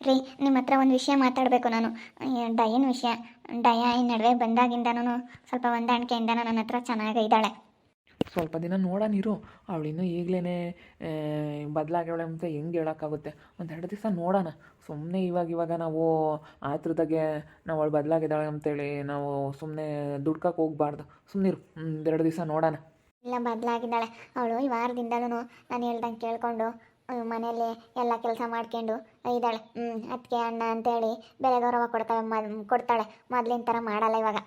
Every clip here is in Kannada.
ರೀ ನಿಮ್ಮ ಹತ್ರ ಒಂದು ವಿಷಯ ಮಾತಾಡಬೇಕು ನಾನು. ಡಯನ್ ವಿಷಯ. ಡಯ ಈ ನಡುವೆ ಬಂದಾಗಿಂದನೂ ಸ್ವಲ್ಪ ಹೊಂದಾಣಿಕೆಯಿಂದ ನನ್ನ ಹತ್ರ ಚೆನ್ನಾಗಿ ಇದ್ದಾಳೆ. ಸ್ವಲ್ಪ ದಿನ ನೋಡೋಣಿರು ಅವಳಿನ್ನೂ ಈಗಲೇ ಬದಲಾಗ್ಯವಳೆ ಅಂತ ಹೆಂಗೆ ಹೇಳೋಕ್ಕಾಗುತ್ತೆ? ಒಂದೆರಡು ದಿವಸ ನೋಡೋಣ. ಸುಮ್ಮನೆ ಇವಾಗ ಇವಾಗ ನಾವು ಆತ್ರದಾಗೆ ನಾವು ಅವಳು ಬದಲಾಗಿದ್ದಾಳೆ ಅಂತೇಳಿ ನಾವು ಸುಮ್ಮನೆ ದುಡ್ಕಕ್ಕೆ ಹೋಗ್ಬಾರ್ದು. ಸುಮ್ಮನಿರು ಒಂದೆರಡು ದಿವಸ ನೋಡೋಣ. ಇಲ್ಲ ಬದಲಾಗಿದ್ದಾಳೆ. ಅವಳು ಈ ವಾರದಿಂದಲೂ ನಾನು ಹೇಳ್ದಂಗೆ ಕೇಳಿಕೊಂಡು ಮನೆಯಲ್ಲಿ ಎಲ್ಲ ಕೆಲಸ ಮಾಡ್ಕೊಂಡು ಇದ್ದಾಳೆ ಹ್ಞೂ ಅದಕ್ಕೆ ಅಣ್ಣ ಅಂತೇಳಿ ಬೆಲೆ ಗೌರವ ಕೊಡ್ತಾಳೆ ಮದ್ ಕೊಡ್ತಾಳೆ. ಮೊದ್ಲಿನ ಥರ ಮಾಡಲ್ಲ ಇವಾಗ.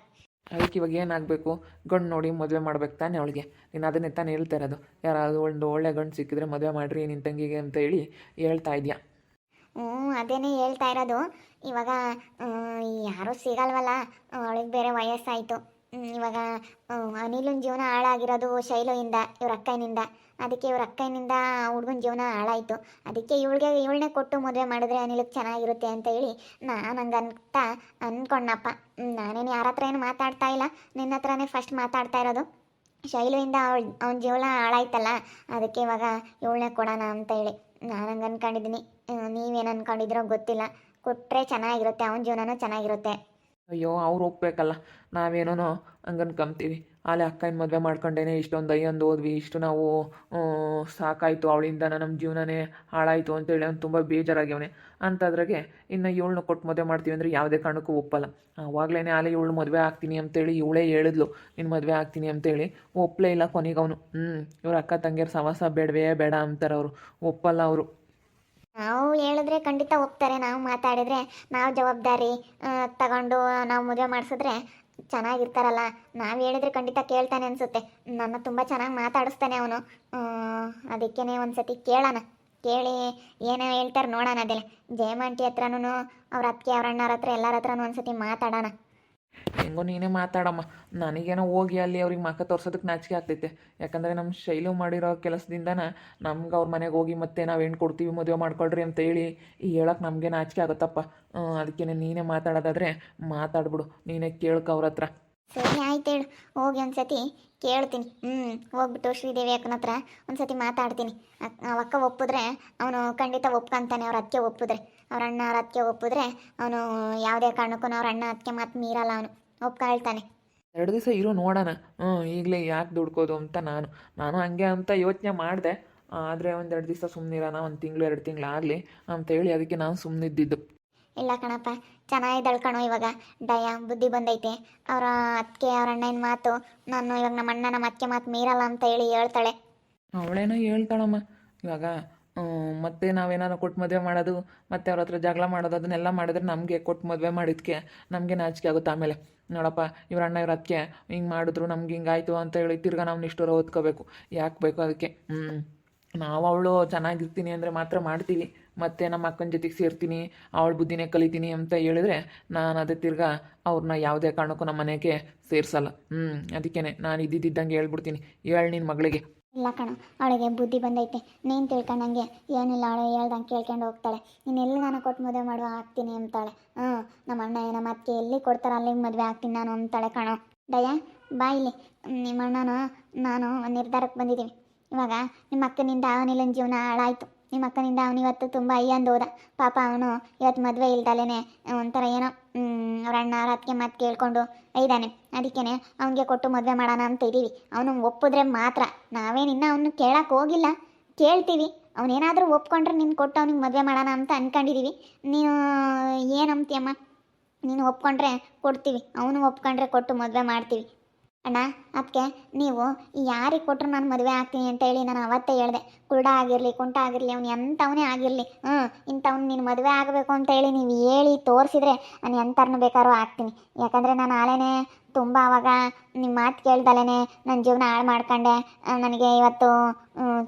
ಅದಕ್ಕೆ ಇವಾಗ ಏನಾಗಬೇಕು? ಗಂಡು ನೋಡಿ ಮದುವೆ ಮಾಡ್ಬೇಕು ತಾನೆ ಅವಳಿಗೆ. ನೀನು ಅದನ್ನೇ ತಾನೇ ಹೇಳ್ತಾ ಇರೋದು. ಯಾರಾದರೂ ಒಂದು ಒಳ್ಳೆ ಗಂಡು ಸಿಕ್ಕಿದ್ರೆ ಮದುವೆ ಮಾಡಿರಿ ನಿನ್ನ ತಂಗಿಗೆ ಅಂತ ಹೇಳಿ ಹೇಳ್ತಾ ಇದೆಯಾ? ಹ್ಞೂ ಅದೇನೇ ಹೇಳ್ತಾ ಇರೋದು. ಇವಾಗ ಯಾರೂ ಸಿಗಲ್ವಲ್ಲ. ಅವಳಿಗೆ ಬೇರೆ ವಯಸ್ಸಾಯಿತು. ಇವಾಗ ಅನಿಲನ ಜೀವನ ಹಾಳಾಗಿರೋದು ಶೈಲೋಯಿಂದ, ಇವ್ರ ಅಕ್ಕನಿಂದ ಅದಕ್ಕೆ ಇವ್ರ ಅಕ್ಕನಿಂದ ಹುಡುಗನ ಜೀವನ ಹಾಳಾಯಿತು. ಅದಕ್ಕೆ ಇವಳಿಗೆ ಇವಳನ್ನೇ ಕೊಟ್ಟು ಮದುವೆ ಮಾಡಿದ್ರೆ ಅನಿಲಕ್ಕೆ ಚೆನ್ನಾಗಿರುತ್ತೆ ಅಂತ ಹೇಳಿ ನಾನು ಹಂಗಂತ ಅಂದ್ಕೊಂಡಪ್ಪ ನಾನೇನು ಯಾರ ಹತ್ರ ಏನು ಮಾತಾಡ್ತಾ ಇಲ್ಲ. ನಿನ್ನ ಹತ್ರನೇ ಫಸ್ಟ್ ಮಾತಾಡ್ತಾ ಇರೋದು. ಶೈಲುವಿಂದ ಅವಳ, ಅವನ ಜೀವನ ಹಾಳಾಯ್ತಲ್ಲ, ಅದಕ್ಕೆ ಇವಾಗ ಇವಳನ್ನೇ ಕೊಡೋಣ ಅಂತ ಹೇಳಿ. ನಾನು ಹಂಗೆ ಅಂದ್ಕೊಂಡಿದ್ದೀನಿ ನೀವೇನು ಅಂದ್ಕೊಂಡಿದ್ರೋ ಗೊತ್ತಿಲ್ಲ. ಕೊಟ್ಟರೆ ಚೆನ್ನಾಗಿರುತ್ತೆ, ಅವನ ಜೀವನನೂ ಚೆನ್ನಾಗಿರುತ್ತೆ. ಅಯ್ಯೋ, ಅವ್ರು ಹೋಗ್ಬೇಕಲ್ಲ. ನಾವೇನೋ ಹಂಗನ್ಕಂಬ್ತೀವಿ ಆಲೆ ಅಕ್ಕನ ಮದುವೆ ಮಾಡ್ಕೊಂಡೇನೆ ಇಷ್ಟೊಂದು ಅಯ್ಯಂದು ಹೋದ್ವಿ. ಇಷ್ಟು ನಾವು ಸಾಕಾಯಿತು. ಅವಳಿಂದ ನಮ್ಮ ಜೀವನನೇ ಹಾಳಾಯಿತು ಅಂತೇಳಿ ಅವ್ನು ತುಂಬ ಬೇಜಾರಾಗ್ಯವನೆ. ಅಂಥದ್ರಾಗೆ ಇನ್ನು ಇವಳನ್ನ ಕೊಟ್ಟು ಮದುವೆ ಮಾಡ್ತೀವಿ ಅಂದರೆ ಯಾವುದೇ ಕಾರಣಕ್ಕೂ ಒಪ್ಪಲ್ಲ. ಆವಾಗಲೇ ಆಲೆ ಇವಳು ಮದುವೆ ಆಗ್ತೀನಿ ಅಂತೇಳಿ ಇವಳೇ ಹೇಳಿದ್ಲು. ನಿನ್ನ ಮದುವೆ ಆಗ್ತೀನಿ ಅಂತೇಳಿ. ಒಪ್ಪಲೇ ಇಲ್ಲ ಕೊನೆಗೆ ಅವನು. ಹ್ಞೂ ಇವ್ರ ಅಕ್ಕ ತಂಗಿಯರ ಸವಾಸ ಬೇಡವೇ ಬೇಡ ಅಂತಾರೆ ಅವರು. ಒಪ್ಪಲ್ಲ ಅವರು. ನಾವು ಹೇಳಿದ್ರೆ ಖಂಡಿತ ಹೋಗ್ತಾರೆ ನಾವು ಮಾತಾಡಿದ್ರೆ ನಾವು ಜವಾಬ್ದಾರಿ ತಗೊಂಡು ನಾವು ಮದುವೆ ಮಾಡಿಸಿದ್ರೆ ಚೆನ್ನಾಗಿರ್ತಾರಲ್ಲ. ನಾವು ಹೇಳಿದ್ರೆ ಖಂಡಿತ ಕೇಳ್ತಾನೆ ಅನಿಸುತ್ತೆ. ನನ್ನ ತುಂಬ ಚೆನ್ನಾಗಿ ಮಾತಾಡಿಸ್ತಾನೆ ಅವನು. ಅದಕ್ಕೇ ಒಂದು ಸತಿ ಕೇಳೋಣ. ಕೇಳಿ ಏನೋ ಹೇಳ್ತಾರೆ ನೋಡೋಣ ಅದೆಲ್ಲ. ಜಯಮಂಟಿ ಹತ್ರನೂ ಅವ್ರ ಅತ್ತಿಗೆ, ಅವ್ರ ಅಣ್ಣವ್ರ ಹತ್ರ, ಎಲ್ಲರ ಹತ್ರನೂ ಒಂದು ಸತಿ ಮಾತಾಡೋಣ. ಹೆಂಗೋ ನೀನೇ ಮಾತಾಡಮ್ಮ. ನನಗೇನೋ ಹೋಗಿ ಅಲ್ಲಿ ಅವ್ರಿಗೆ ಮಕ್ಕ ತೋರ್ಸೋದಕ್ಕೆ ನಾಚಿಕೆ ಆಗ್ತೈತೆ. ಯಾಕಂದರೆ ನಮ್ಮ ಶೈಲು ಮಾಡಿರೋ ಕೆಲಸದಿಂದನ ನಮ್ಗೆ ಅವ್ರ ಮನೆಗೆ ಹೋಗಿ ಮತ್ತೆ ನಾವು ಹೆಣ್ಣು ಕೊಡ್ತೀವಿ, ಮದುವೆ ಮಾಡ್ಕೊಳ್ರಿ ಅಂತ ಹೇಳಿ ಈ ಹೇಳಕ್ಕೆ ನಮಗೆ ನಾಚಿಕೆ ಆಗುತ್ತಪ್ಪ. ಅದಕ್ಕೆ ನೀನೇ ಮಾತಾಡೋದಾದರೆ ಮಾತಾಡ್ಬಿಡು. ನೀನೇ ಕೇಳ್ಕ ಅವ್ರ ಹತ್ರ. ಸರಿ ಆಯ್ತು ಹೇಳು. ಹೋಗಿ ಒಂದ್ಸತಿ ಕೇಳ್ತೀನಿ. ಹ್ಞೂ ಹೋಗ್ಬಿಟ್ಟು ಶ್ರೀದೇವಿ ಅಕ್ಕನ ಹತ್ರ ಒಂದ್ಸತಿ ಮಾತಾಡ್ತೀನಿ. ಅಕ್ಕ ಒಪ್ಪಿದ್ರೆ, ಅವನು ಖಂಡಿತ ಒಪ್ಕೊಂತಾನೆ, ಅವ್ರ ಅದಕ್ಕೆ ಒಪ್ಪಿದ್ರೆ. ಅವ್ರ ಅಣ್ಣ ಅವ್ರ ಅತ್ತಿಗೆ ಒಪ್ಪಿದ್ರೆ ಅವನು ಯಾವುದೇ ಕಾರಣಕ್ಕೂ ಅವ್ರ ಅಣ್ಣ ಅತ್ತಿಗೆ ಮಾತು ಮೀರಲ್ಲ ಅವನು. ಒಪ್ಕೊಳ್ತಾನೆ. ಎರಡು ದಿವಸ ಇರು ನೋಡೋಣ. ಹ್ಞೂ ಈಗಲೇ ಯಾಕೆ ದುಡ್ಕೋದು ಅಂತ ನಾನು. ನಾನು ಹಂಗೆ ಅಂತ ಯೋಚನೆ ಮಾಡಿದೆ. ಆದರೆ ಒಂದೆರಡು ದಿವಸ ಸುಮ್ಮನಿರೋಣ ಒಂದು ತಿಂಗಳು ಎರಡು ತಿಂಗಳು ಆಗಲಿ ಅಂತ ಹೇಳಿ ಅದಕ್ಕೆ ನಾನು ಸುಮ್ಮನಿದ್ದಿದ್ದು ಇಲ್ಲ ಕಣಪ್ಪ ಚೆನ್ನಾಗಿದ್ದಾಳೆ ಕಣೋ ಇವಾಗ. ಡಯ ಬುದ್ಧಿ ಬಂದೈತೆ. ಅವರ ಅತ್ತಿಗೆ ಅವ್ರ ಅಣ್ಣನ ಮಾತು ನಾನು ಇವಾಗ ನಮ್ಮ ಅಣ್ಣ ನಮ್ಮ ಅತ್ತಿಗೆ ಮಾತು ಮೀರಲ್ಲ ಅಂತ ಹೇಳಿ ಹೇಳ್ತಾಳೆ. ಅವಳೇನೋ ಹೇಳ್ತಾಳಮ್ಮ. ಇವಾಗ ಮತ್ತೆ ನಾವೇನಾದ್ರು ಕೊಟ್ಟು ಮದುವೆ ಮಾಡೋದು, ಮತ್ತೆ ಅವ್ರ ಹತ್ರ ಜಗಳ ಮಾಡೋದು, ಅದನ್ನೆಲ್ಲ ಮಾಡಿದ್ರೆ ನಮಗೆ ಕೊಟ್ಟು ಮದುವೆ ಮಾಡಿದ್ಕೆ ನಮಗೆ ನಾಚಿಕೆ ಆಗುತ್ತೆ. ಆಮೇಲೆ ನೋಡಪ್ಪ, ಇವ್ರ ಅಣ್ಣ ಇವ್ರ ಅದಕ್ಕೆ ಹಿಂಗೆ ಮಾಡಿದ್ರು, ನಮ್ಗೆ ಹಿಂಗಾಯ್ತು ಅಂತ ಹೇಳಿ ತಿರ್ಗಾ ನಾವು ನಿಷ್ಠೂರ ಓದ್ಕೋಬೇಕು. ಯಾಕೆ ಬೇಕು ಅದಕ್ಕೆ? ನಾವು ಅವಳು ಚೆನ್ನಾಗಿರ್ತೀನಿ ಅಂದರೆ ಮಾತ್ರ ಮಾಡ್ತೀವಿ. ಮತ್ತೆ ನಮ್ಮ ಅಕ್ಕನ ಜೊತೆಗೆ ಸೇರ್ತೀನಿ, ಅವಳ ಬುದ್ಧಿನೇ ಕಲಿತೀನಿ ಅಂತ ಹೇಳಿದ್ರೆ ನಾನು ಅದೇ ತಿರ್ಗಾ ಅವ್ರನ್ನ ಯಾವುದೇ ಕಾರಣಕ್ಕೂ ನಮ್ಮ ಮನೆಗೆ ಸೇರಿಸಲ್ಲ. ಹ್ಞೂ ಅದಕ್ಕೇ ನಾನು ಇದ್ದಿದ್ದಂಗೆ ಹೇಳ್ಬಿಡ್ತೀನಿ. ಹೇಳಿ ನಿನ್ನ ಮಗಳಿಗೆ. ಇಲ್ಲ ಕಣ, ಅವಳಿಗೆ ಬುದ್ಧಿ ಬಂದೈತೆ. ನೀನು ತಿಳ್ಕೊಂಡಂಗೆ ಏನಿಲ್ಲ, ಅವಳು ಹೇಳ್ದಂಗೆ ಕೇಳ್ಕೊಂಡು ಹೋಗ್ತಾಳೆ. ಇನ್ನೆಲ್ಲಿ ನಾನು ಕೊಟ್ಟು ಮದುವೆ ಮಾಡುವ ಆಗ್ತೀನಿ ಅಂತಾಳೆ. ಹ್ಞೂ ನಮ್ಮ ಅಣ್ಣ ನಮ್ಮ ಮತ್ತೆ ಎಲ್ಲಿ ಕೊಡ್ತಾರ ಅಲ್ಲಿಗೆ ಮದುವೆ ಆಗ್ತೀನಿ ನಾನು ಅಂತಾಳೆ ಕಣೋ. ದಯ, ಬಾ ಇಲ್ಲಿ. ನಿಮ್ಮ ಅಣ್ಣನು ನಾನು ನಿರ್ಧಾರಕ್ಕೆ ಬಂದಿದ್ದೀವಿ. ಇವಾಗ ನಿಮ್ಮ ಅಕ್ಕನಿಂದ ಅವನಿಲ್ಲನ ಜೀವನ ಹಾಳಾಯಿತು. ನಿಮ್ಮ ಅಕ್ಕನಿಂದ ಅವನಿವತ್ತು ತುಂಬ ಅಯ್ಯಂದು ಹೋದ ಪಾಪ ಅವನು ಇವತ್ತು ಮದುವೆ ಇಲ್ದಲೇ ಒಂಥರ ಏನೋ ಅವ್ರ ಅಣ್ಣ ಅವ್ರ ಅದಕ್ಕೆ ಮಾತು ಕೇಳ್ಕೊಂಡು ಇದ್ದಾನೆ ಅದಕ್ಕೇ ಅವನಿಗೆ ಕೊಟ್ಟು ಮದುವೆ ಮಾಡೋಣ ಅಂತ ಇದ್ದೀವಿ ಅವನು ಒಪ್ಪಿದ್ರೆ ಮಾತ್ರ. ನಾವೇನಿನ್ನ ಅವನು ಕೇಳಕ್ಕೆ ಹೋಗಿಲ್ಲ. ಕೇಳ್ತೀವಿ. ಅವನೇನಾದರೂ ಒಪ್ಕೊಂಡ್ರೆ ನಿನ್ನ ಕೊಟ್ಟು ಅವ್ನಿಗೆ ಮದುವೆ ಮಾಡೋಣ ಅಂತ ಅನ್ಕೊಂಡಿದ್ದೀವಿ ನೀನು ಏನಂತೀಯಮ್ಮ? ನೀನು ಒಪ್ಕೊಂಡ್ರೆ ಕೊಡ್ತೀವಿ. ಅವನು ಒಪ್ಕೊಂಡ್ರೆ ಕೊಟ್ಟು ಮದುವೆ ಮಾಡ್ತೀವಿ. ಅಣ್ಣ ಅದಕ್ಕೆ ನೀವು ಯಾರಿಗೆ ಕೊಟ್ಟರು ನಾನು ಮದುವೆ ಆಗ್ತೀನಿ ಅಂತ ಹೇಳಿ ನಾನು ಅವತ್ತೇ ಹೇಳಿದೆ. ಕುರುಡ ಆಗಿರಲಿ, ಕುಂಟ ಆಗಿರಲಿ, ಅವ್ನು ಎಂಥವನೇ ಆಗಿರಲಿ ಹ್ಞೂ ಇಂಥವ್ನು ನೀನು ಮದುವೆ ಆಗಬೇಕು ಅಂತ ಹೇಳಿ ನೀವು ಹೇಳಿ ತೋರಿಸಿದ್ರೆ ನಾನು ಎಂಥರ್ನು ಬೇಕಾದ್ರೂ ಆಗ್ತೀನಿ. ಯಾಕಂದರೆ ನಾನು ಆಲೇನೆ ತುಂಬ ಅವಾಗ ನಿಮ್ಮ ಮಾತು ಕೇಳ್ದಲೇ ನನ್ನ ಜೀವನ ಹಾಳು ಮಾಡ್ಕೊಂಡೆ. ನನಗೆ ಇವತ್ತು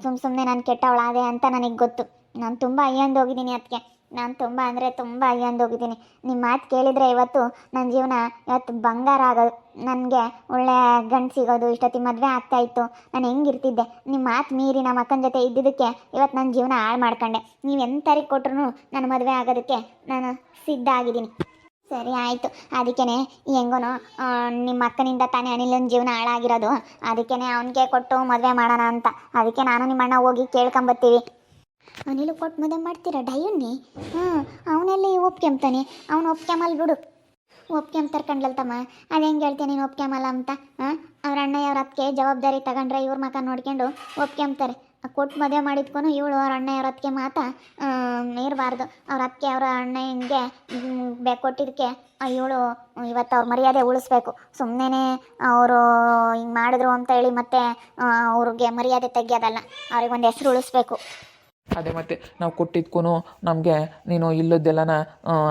ಸುಮ್ಮ ಸುಮ್ಮನೆ ನಾನು ಕೆಟ್ಟವಳಾದೆ ಅಂತ ನನಗೆ ಗೊತ್ತು. ನಾನು ತುಂಬ ಅಯ್ಯಂದು ಹೋಗಿದ್ದೀನಿ ಅದಕ್ಕೆ ನಾನು ತುಂಬ ಅಂದರೆ ತುಂಬ ಅಯ್ಯಂದು ಹೋಗಿದ್ದೀನಿ ನಿಮ್ಮ ಮಾತು ಕೇಳಿದರೆ ಇವತ್ತು ನನ್ನ ಜೀವನ ಇವತ್ತು ಬಂಗಾರ ಆಗೋದು ನನಗೆ ಒಳ್ಳೆ ಗಂಡು ಸಿಗೋದು, ಇಷ್ಟೊತ್ತಿಗೆ ಮದುವೆ ಆಗ್ತಾ ಇತ್ತು. ನಾನು ಹೆಂಗಿರ್ತಿದ್ದೆ? ನಿಮ್ಮ ಮಾತು ಮೀರಿ ನಮ್ಮ ಅಕ್ಕನ ಜೊತೆ ಇದ್ದಿದ್ದಕ್ಕೆ ಇವತ್ತು ನನ್ನ ಜೀವನ ಹಾಳು ಮಾಡ್ಕೊಂಡೆ. ನೀವು ಎಂಥರಿಗೆ ಕೊಟ್ಟರು ನಾನು ಮದುವೆ ಆಗೋದಕ್ಕೆ ನಾನು ಸಿದ್ಧ ಆಗಿದ್ದೀನಿ. ಸರಿ ಆಯಿತು. ಅದಕ್ಕೇ ಹೆಂಗೋನು ನಿಮ್ಮ ಅಕ್ಕನಿಂದ ತಾನೇ ಅನಿಲನ ಜೀವನ ಹಾಳಾಗಿರೋದು. ಅದಕ್ಕೇ ಅವನಿಗೆ ಕೊಟ್ಟು ಮದುವೆ ಮಾಡೋಣ ಅಂತ. ಅದಕ್ಕೆ ನಾನು ನಿಮ್ಮ ಅಣ್ಣ ಹೋಗಿ ಕೇಳ್ಕೊಂಬತ್ತೀವಿ. ಅನಿಲು ಕೊಟ್ಟು ಮದುವೆ ಮಾಡ್ತೀರಾ? ಡೈಯನ್ನಿ? ಹ್ಞೂ ಅವನೆಲ್ಲ ಒಪ್ಕೊಂಬ್ತಾನೆ ಅವ್ನು ಒಪ್ಕೊಂಬಲ್ ಬಿಡು. ಒಪ್ಕೊಂತಾರೆ ಕಣ್ಲಲ್ ತಮ್ಮ. ಅದು ಹೆಂಗೆ ಹೇಳ್ತೀನಿ ನೀನು ಒಪ್ಕೊಂಬಲ್ಲ ಅಂತ? ಹಾಂ? ಅವ್ರ ಅಣ್ಣ ಅವ್ರ ಜವಾಬ್ದಾರಿ ತಗೊಂಡ್ರೆ ಇವ್ರ ಮಕ ನೋಡ್ಕೊಂಡು ಒಪ್ಕೊಂಬ್ತಾರೆ ಕೊಟ್ಟು ಮದುವೆ ಮಾಡಿದ್ಕೊಂಡು ಇವಳು ಅವ್ರ ಅಣ್ಣ ಅವ್ರ ಅದಕ್ಕೆ ಮಾತ? ಇರಬಾರ್ದು. ಅವ್ರ ಅದಕ್ಕೆ ಅವ್ರ ಅಣ್ಣ ಹಿಂಗೆ? ಬೇಕು ಕೊಟ್ಟಿದ್ದಕ್ಕೆ ಇವಳು ಇವತ್ತು ಅವ್ರ ಮರ್ಯಾದೆ ಉಳಿಸ್ಬೇಕು. ಸುಮ್ಮನೆ ಅವರು ಹಿಂಗೆ ಮಾಡಿದ್ರು ಅಂತ ಹೇಳಿ ಮತ್ತೆ ಅವ್ರಿಗೆ ಮರ್ಯಾದೆ ತೆಗಿಯೋದಲ್ಲ. ಅವ್ರಿಗೆ ಒಂದು ಹೆಸರು ಉಳಿಸ್ಬೇಕು. ಅದೇ ಮತ್ತೆ ನಾವು ಕೊಟ್ಟಿದ್ಕೂ ನಮಗೆ ನೀನು ಇಲ್ಲದ್ದೆಲ್ಲನ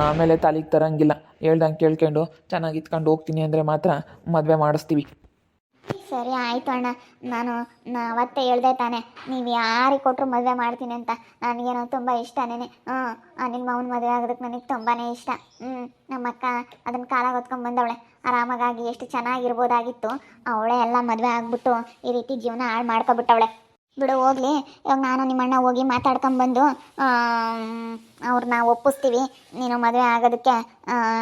ಆಮೇಲೆ ತಲೆಗೆ ತರಂಗಿಲ್ಲ. ಹೇಳ್ದಂಗೆ ಕೇಳ್ಕೊಂಡು ಚೆನ್ನಾಗಿ ಇತ್ಕೊಂಡು ಹೋಗ್ತೀನಿ ಅಂದರೆ ಮಾತ್ರ ಮದುವೆ ಮಾಡಿಸ್ತೀವಿ. ಸರಿ ಆಯ್ತು ಅಣ್ಣ. ನಾನು, ನಾ ಅವತ್ತೇ ಹೇಳ್ದೆ ತಾನೆ, ನೀವು ಯಾರಿಗೆ ಕೊಟ್ಟರು ಮದುವೆ ಮಾಡ್ತೀನಿ ಅಂತ ನನಗೇನೋ ತುಂಬ ಇಷ್ಟನೇ ಹ್ಞೂ ನಿನ್ನ ಮಾವನ ಮದುವೆ ಆಗೋದಕ್ಕೆ ನನಗೆ ತುಂಬಾ ಇಷ್ಟ. ಹ್ಞೂ ನಮ್ಮ ಅಕ್ಕ ಅದನ್ನು ಕಾಲಾಗ ಹೊತ್ಕೊಂಡು ಬಂದವಳೆ. ಆರಾಮಾಗಿ ಎಷ್ಟು ಚೆನ್ನಾಗಿರ್ಬೋದಾಗಿತ್ತು, ಅವಳೇ ಎಲ್ಲ ಮದುವೆ ಆಗಿಬಿಟ್ಟು ಈ ರೀತಿ ಜೀವನ ಹಾಳು ಮಾಡ್ಕೊಬಿಟ್ಟವಳೆ. ಬಿಡು, ಹೋಗ್ಲಿ. ಇವಾಗ ನಾನು ನಿಮ್ಮ ಅಣ್ಣ ಹೋಗಿ ಮಾತಾಡ್ಕೊಂಬಂದು ಅವ್ರನ್ನ ಒಪ್ಪಿಸ್ತೀವಿ. ನೀನು ಮದುವೆ ಆಗೋದಕ್ಕೆ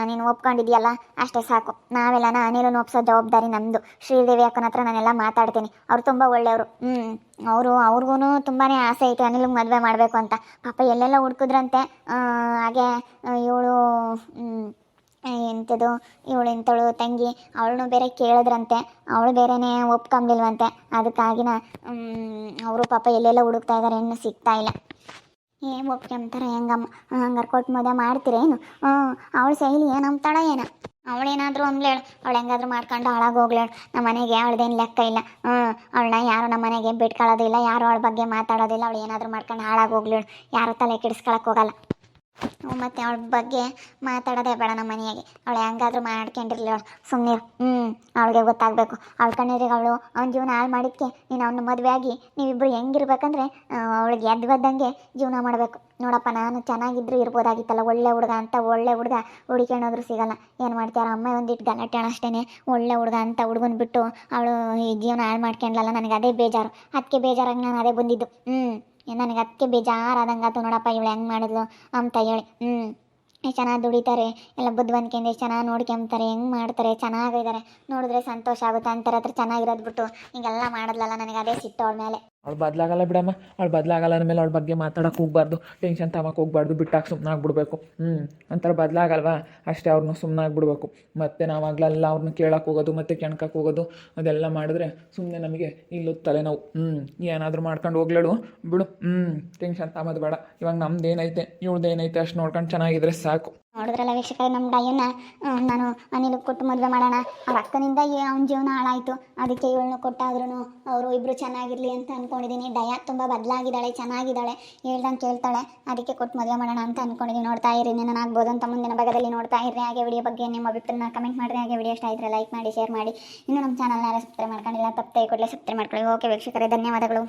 ನೀನು ಒಪ್ಕೊಂಡಿದ್ಯಲ್ಲ, ಅಷ್ಟೇ ಸಾಕು. ನಾವೆಲ್ಲ ಅನಿಲನ್ನು ಒಪ್ಸೋ ಜವಾಬ್ದಾರಿ ನಮ್ಮದು ಶ್ರೀದೇವಿ ಅಕ್ಕನ ಹತ್ರ ನಾನೆಲ್ಲ ಮಾತಾಡ್ತೀನಿ. ಅವ್ರು ತುಂಬ ಒಳ್ಳೆಯವರು. ಹ್ಞೂ ಅವರು ಅವ್ರಿಗೂ ತುಂಬಾ ಆಸೆ ಐತೆ ಅನಿಲಿಗೆ ಮದುವೆ ಮಾಡಬೇಕು ಅಂತ. ಪಾಪ ಎಲ್ಲೆಲ್ಲ ಹುಡ್ಕಿದ್ರಂತೆ. ಹಾಗೆ ಇವಳು ಎಂಥದ್ದು ಇವಳು ಎಂಥಳು ತಂಗಿ, ಅವಳನ್ನು ಬೇರೆ ಕೇಳಿದ್ರಂತೆ, ಅವಳು ಬೇರೆನೇ ಒಪ್ಕೊಂಬಿಲ್ವಂತೆ ಅದಕ್ಕಾಗಿನ ಅವರು ಪಾಪ ಎಲ್ಲೆಲ್ಲ ಹುಡುಕ್ತಾ ಇದ್ದಾರೆ ಸಿಗ್ತಾ ಇಲ್ಲ. ಏನು ಒಪ್ಕೊಂತಾರೆ, ಹೆಂಗಮ್ಮ? ಹಂಗಾರೆ ಕೊಟ್ಟು ಮದುವೆ ಮಾಡ್ತೀರೇನು ಹ್ಞೂ ಅವಳು ಶೈಲಿ ಏನು ಏನೋ. ಅವಳೇನಾದರೂ ಅಂದ್ಲೇಳು ಅವಳು ಹೆಂಗಾದ್ರೂ ಮಾಡ್ಕೊಂಡು ಹಾಳಾಗಿ ಹೋಗ್ಲೇಳು ನಮ್ಮ ಮನೆಗೆ ಅವಳದೇನು ಲೆಕ್ಕ ಇಲ್ಲ. ಹ್ಞೂ ಅವಳನ್ನ ಯಾರು ನಮ್ಮ ಮನೆಗೆ ಬಿಟ್ಕೊಳ್ಳೋದಿಲ್ಲ, ಯಾರು ಅವಳ ಬಗ್ಗೆ ಮಾತಾಡೋದಿಲ್ಲ, ಅವಳು ಏನಾದರೂ ಮಾಡ್ಕೊಂಡು ಹಾಳಾಗಿ ಹೋಗ್ಲೇಳು ಯಾರು ತಲೆ ಕೆಡಿಸ್ಕೊಳಕ್ಕೆ ಹೋಗಲ್ಲ. ಮತ್ತು ಅವಳ ಬಗ್ಗೆ ಮಾತಾಡೋದೇ ಬೇಡ ನಮ್ಮ ಮನೆಯಾಗೆ. ಅವಳು ಹೆಂಗಾದ್ರೂ ಮಾಡ್ಕೊಂಡಿರ್ಲಿ ಅವಳು ಸುಮ್ಮನೆ ಹ್ಞೂ ಅವಳಿಗೆ ಗೊತ್ತಾಗಬೇಕು. ಅವಳ ಕಣ್ಣೀರಿಗೆ ಅವಳು, ಅವ್ನ ಜೀವನ ಹಾಳು ಮಾಡಿದ್ಕೆ, ನೀನು ಅವನ ಮದುವೆ ಆಗಿ ನೀವಿಬ್ಬರು ಹೆಂಗಿರ್ಬೇಕಂದ್ರೆ ಅವಳಿಗೆ ಎದ್ದು ಬದ್ದಂಗೆ ಜೀವನ ಮಾಡಬೇಕು. ನೋಡಪ್ಪ, ನಾನು ಚೆನ್ನಾಗಿದ್ರು ಇರ್ಬೋದಾಗಿತ್ತಲ್ಲ. ಒಳ್ಳೆ ಹುಡುಗ ಅಂತ ಒಳ್ಳೆ ಹುಡುಗ ಹುಡುಕ್ಯಾಣೋದ್ರು ಸಿಗಲ್ಲ. ಏನು ಮಾಡ್ತೀರಾ ಅಮ್ಮ ಒಂದಿಟ್ಟು ಗಲಾಟೆ ಅಷ್ಟೇ ಒಳ್ಳೆ ಹುಡುಗ ಅಂತ ಹುಡುಗನ ಬಿಟ್ಟು, ಅವಳು ಈ ಜೀವನ ಹಾಳು ಮಾಡ್ಕೊಂಡ್ಲಲ್ಲ ನನಗೆ ಅದೇ ಬೇಜಾರು. ಅದಕ್ಕೆ ಬೇಜಾರಾಗಿ ನಾನು ಅದೇ ಬಂದಿದ್ದು. ಹ್ಞೂ ನನಗೆ ಅದಕ್ಕೆ ಬೇಜಾರಾದಂಗಾತು ನೋಡಪ್ಪ, ಇವಳು ಹೆಂಗೆ ಮಾಡಿದ್ಲು ಅಂತ ಹೇಳಿ. ಹ್ಞೂ ಎಷ್ಟು ಚೆನ್ನಾಗಿ ದುಡಿತಾರೆ, ಎಲ್ಲ ಬುದ್ಧಿವಂತಿಕೆಯಿಂದ ಎಷ್ಟು ಚೆನ್ನಾಗಿ ನೋಡ್ಕೊಂತಾರೆ, ಹೆಂಗೆ ಮಾಡ್ತಾರೆ ಚೆನ್ನಾಗಿದ್ದಾರೆ ನೋಡಿದ್ರೆ ಸಂತೋಷ ಆಗುತ್ತೆ ಅಂತಾರೆ ಹತ್ರ ಚೆನ್ನಾಗಿರೋದು ಬಿಟ್ಟು ಹಿಂಗೆಲ್ಲ ಮಾಡಿದ್ಲಲ್ಲ, ನನಗೆ ಅದೇ ಸಿಟ್ಟು ಅವಳ ಮೇಲೆ. ಅವಳು ಬದಲಾಗಲ್ಲ ಬಿಡಮ್ಮ. ಅವಳು ಬದಲಾಗಲ್ಲ ಅಂದಮೇಲೆ ಅವಳ ಬಗ್ಗೆ ಮಾತಾಡೋಕೆ ಹೋಗ್ಬಾರ್ದು. ಟೆನ್ಷನ್ ತಗೋಕೆ ಹೋಗ್ಬಾರ್ದು. ಬಿಟ್ಟಾಗ ಸುಮ್ಮನಾಗ್ಬಿಡ್ಬೇಕು ಹ್ಞೂ ಒಂಥರ ಬದಲಾಗಲ್ವಾ? ಅಷ್ಟೇ ಅವ್ರನ್ನ ಸುಮ್ಮನಾಗ್ಬಿಡ್ಬೇಕು ಮತ್ತು ನಾವಾಗಲೆಲ್ಲ ಅವ್ರನ್ನ ಕೇಳಕ್ಕೆ ಹೋಗೋದು, ಮತ್ತು ಕೆಣ್ಕಕ್ಕೆ ಹೋಗೋದು, ಅದೆಲ್ಲ ಮಾಡಿದ್ರೆ ಸುಮ್ಮನೆ ನಮಗೆ ಇಲ್ಲೂ ತಲೆನೋವು. ಹ್ಞೂ ಏನಾದರೂ ಮಾಡ್ಕೊಂಡು ಹೋಗ್ಲೇಳು ಬಿಡು. ಹ್ಞೂ ಟೆನ್ಷನ್ ತಗೋದು ಬೇಡ. ಇವಾಗ ನಮ್ದು ಏನೈತೆ ಇವ್ಳ್ದು ಏನೈತೆ ಅಷ್ಟು ನೋಡ್ಕೊಂಡು ಚೆನ್ನಾಗಿದ್ರೆ ಸಾಕು. ನೋಡಿದ್ರಲ್ಲ ವೀಕ್ಷಕರೇ, ನಮ್ಮ ಡಯನ ನಾನು ಅನಿಲ್ ಕೊಟ್ಟು ಮದುವೆ ಮಾಡೋಣ. ಅವ್ರ ಅಕ್ಕನಿಂದ ಅವ್ನ ಜೀವನ ಹಾಳಾಯಿತು. ಅದಕ್ಕೆ ಇವಳನ್ನ ಕೊಟ್ಟಾದ್ರೂ ಅವರು ಇಬ್ಬರು ಚೆನ್ನಾಗಿರಲಿ ಅಂತ ಅಂದ್ಕೊಂಡಿದ್ದೀನಿ ಡಯ ತುಂಬ ಬದಲಾಗಿದ್ದಾಳೆ, ಚೆನ್ನಾಗಿದ್ದಾಳೆ. ಹೇಳ್ದಂಗೆ ಕೇಳ್ತಾಳೆ. ಅದಕ್ಕೆ ಕೊಟ್ಟು ಮದುವೆ ಮಾಡೋಣ ಅಂತ ಅಂದ್ಕೊಂಡಿದ್ದೀನಿ ನೋಡ್ತಾ ಇರಿ ನಾನು ಆಗ್ಬೋದು ಅಂತ ಮುಂದಿನ ಭಾಗದಲ್ಲಿ ನೋಡ್ತಾ ಇರ್ರಿ. ಹಾಗೆ ವಿಡಿಯೋ ಬಗ್ಗೆ ನಿಮ್ಮ ಅಭಿಪ್ರಾಯನ ಕಮೆಂಟ್ ಮಾಡಿರಿ. ಹಾಗೆ ವಿಡಿಯೋ ಇಷ್ಟ ಆಯಿತು ಲೈಕ್ ಮಾಡಿ ಶೇರ್ ಮಾಡಿ. ಇನ್ನು ನಮ್ಮ ಚಾನಲ್ನ ಸಬ್ಸ್ಕ್ರೈಬ್ ಮಾಡ್ಕೊಂಡಿಲ್ಲ, ತಪ್ಪದೆ ಕೂಡಲೇ ಸಬ್ಸ್ಕ್ರೈಬ್ ಮಾಡ್ಕೊಳ್ಳಿ. ಓಕೆ ವೀಕ್ಷಕರೇ, ಧನ್ಯವಾದಗಳು.